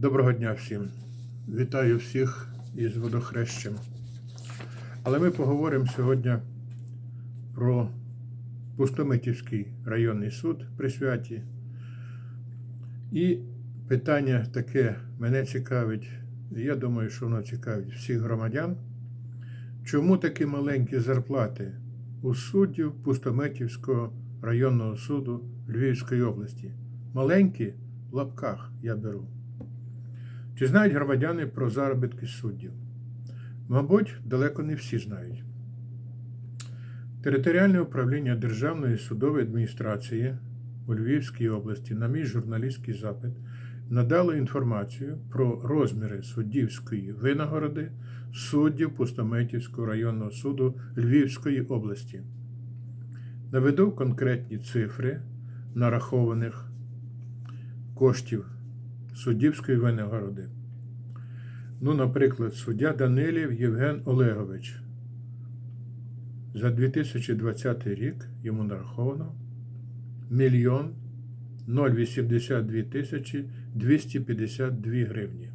Доброго дня всім. Вітаю всіх із водохрещем. Але ми поговоримо сьогодні про Пустомитівський районний суд при святі. І питання таке мене цікавить, я думаю, що воно цікавить всіх громадян. Чому такі маленькі зарплати у суддів Пустомитівського районного суду Львівської області? Маленькі в лапках я беру. Чи знають громадяни про заробітки суддів? Мабуть, далеко не всі знають. Територіальне управління Державної судової адміністрації у Львівській області на мій журналістський запит надало інформацію про розміри суддівської винагороди суддів Пустометівського районного суду Львівської області. Наведу конкретні цифри нарахованих коштів суддівської винагороди. Ну, наприклад, суддя Данилів Євген Олегович. За 2020 рік йому нараховано мільйон 082 тисячі 252 гривні.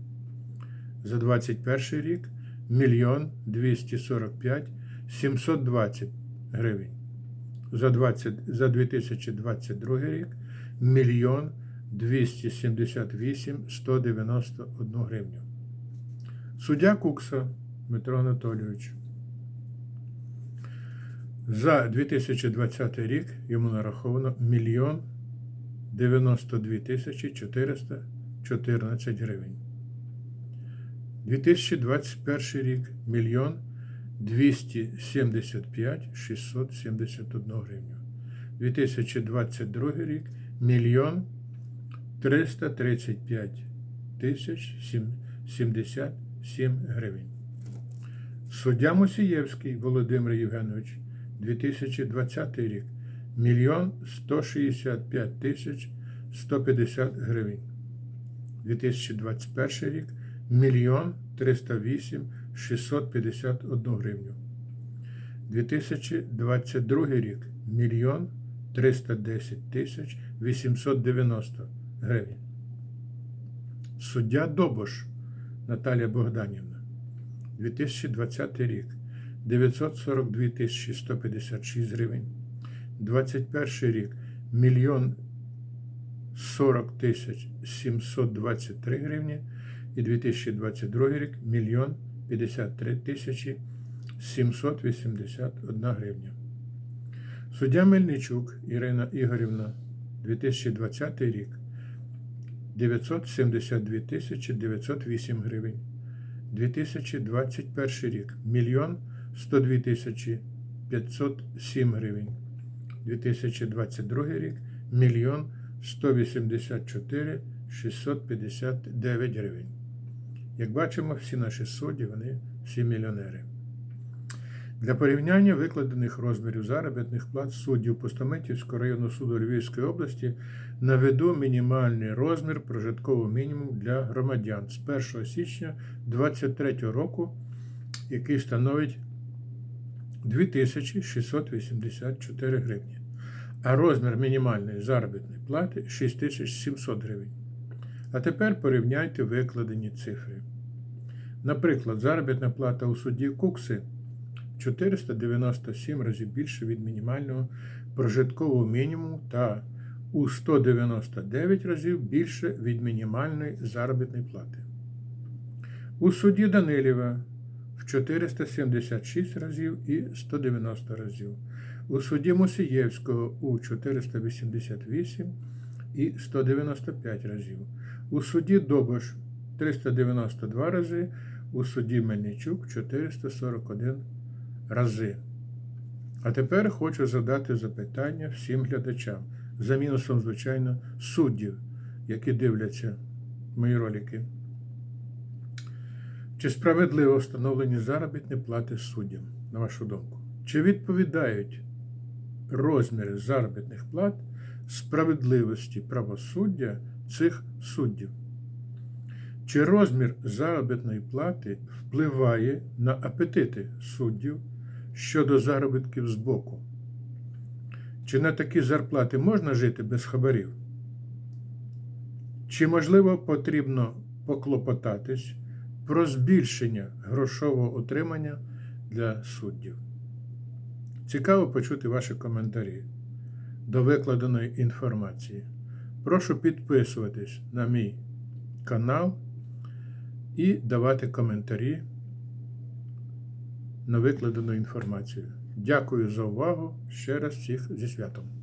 За 2021 рік мільйон 245 720 гривень. За, 20, за 2022 рік мільйон 278 191 гривню. Суддя Кукса Дмитро Анатолійович. За 2020 рік йому нараховано мільйон 92 тисячі 414 гривень. 2021 рік мільйон 275 671 гривню. 2022 рік мільйон 335 тисяч 77 гривень. Суддя Мусієвський Володимир Євгенович 2020 рік мільйон 165 тисяч 150 гривень. 2021 рік мільйон 308 651 гривню. 2022 рік мільйон 310 тисяч 890 гривень. Суддя Добош Наталія Богданівна 2020 рік 942 тисячі 156 гривень. 21 рік мільйон 40 тисяч 723 гривні. І 2022 рік мільйон 53 тисячі 781 гривня. Суддя Мельничук Ірина Ігорівна 2020 рік 972 тисячі 908 гривень. 2021 рік мільйон 102 тисячі 507 гривень. 2022 рік мільйон 184 659 гривень. Як бачимо, всі наші судді, вони всі мільйонери. Для порівняння викладених розмірів заробітних плат суддів Постаментівського районного суду Львівської області наведу мінімальний розмір прожиткового мінімуму для громадян з 1 січня 2023 року, який становить 2684 гривні. А розмір мінімальної заробітної плати 6700 гривень. А тепер порівняйте викладені цифри. Наприклад, заробітна плата у судді Кукси 497 разів більше від мінімального прожиткового мінімуму та у 199 разів більше від мінімальної заробітної плати. У суді Данилєва в 476 разів і 190 разів. У суді Мусієвського у 488 і 195 разів. У суді Добош 392 рази, у суді Мельничук 441 рази. А тепер хочу задати запитання всім глядачам, за мінусом, звичайно, суддів, які дивляться мої ролики. Чи справедливо встановлені заробітні плати суддям, на вашу думку? Чи відповідають розміри заробітних плат справедливості правосуддя цих суддів? Чи розмір заробітної плати впливає на апетити суддів щодо заробітків з боку? Чи на такі зарплати можна жити без хабарів? Чи, можливо, потрібно поклопотатись про збільшення грошового отримання для суддів. Цікаво почути ваші коментарі до викладеної інформації. Прошу підписуватись на мій канал і давати коментарі на викладену інформацію. Дякую за увагу. Ще раз всіх зі святом.